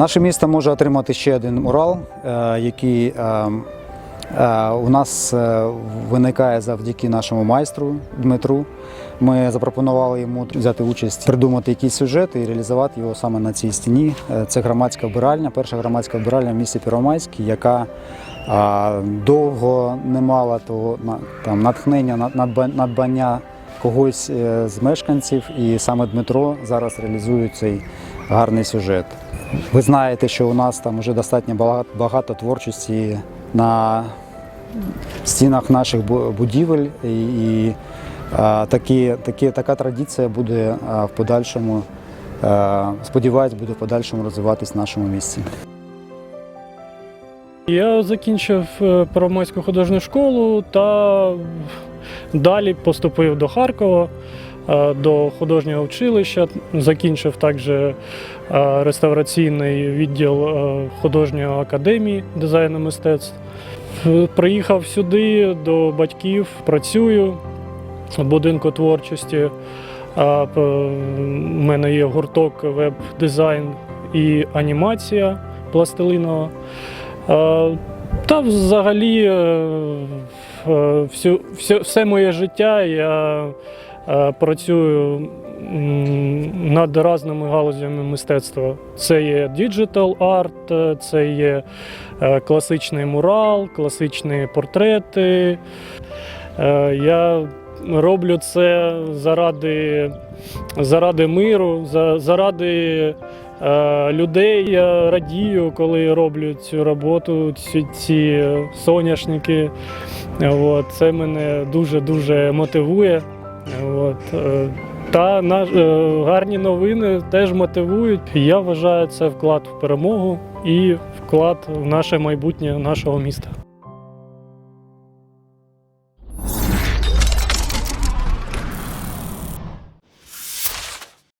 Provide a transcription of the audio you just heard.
Наше місто може отримати ще один Урал, е, який е, е, у нас виникає завдяки нашому майстру Дмитру. Ми запропонували йому взяти участь, придумати якийсь сюжет і реалізувати його саме на цій стіні. Це громадська вбиральня, перша громадська вбиральня в місті Піромайській, яка довго не мала того там натхнення, надбання когось е, з мешканців, і саме Дмитро зараз реалізує цей гарний сюжет. Ви знаєте, що у нас там вже достатньо багато, творчості на стінах наших будівель, і, такі, такі, така традиція буде в подальшому, сподіваюсь, буде в подальшому розвиватись в нашому місті. Я закінчив е, Первомайську художню школу та далі поступив до Харкова, е, до художнього училища. Закінчив також е, реставраційний відділ художньої академії дизайну мистецтв. Приїхав сюди до батьків, працюю в будинку творчості. У мене є гурток веб-дизайн і анімація пластилинова. Е, Та взагалі е, е, всю, все, все моє життя я працюю над різними галузями мистецтва. Це є діджитал арт, це є класичний мурал, класичні портрети. Я роблю це заради, заради миру, заради людей. Я радію, коли роблю цю роботу, ці, ці соняшники. От, це мене дуже-дуже мотивує. От, е, та наш, е, гарні новини теж мотивують. Я вважаю це вклад в перемогу і вклад в наше майбутнє нашого міста.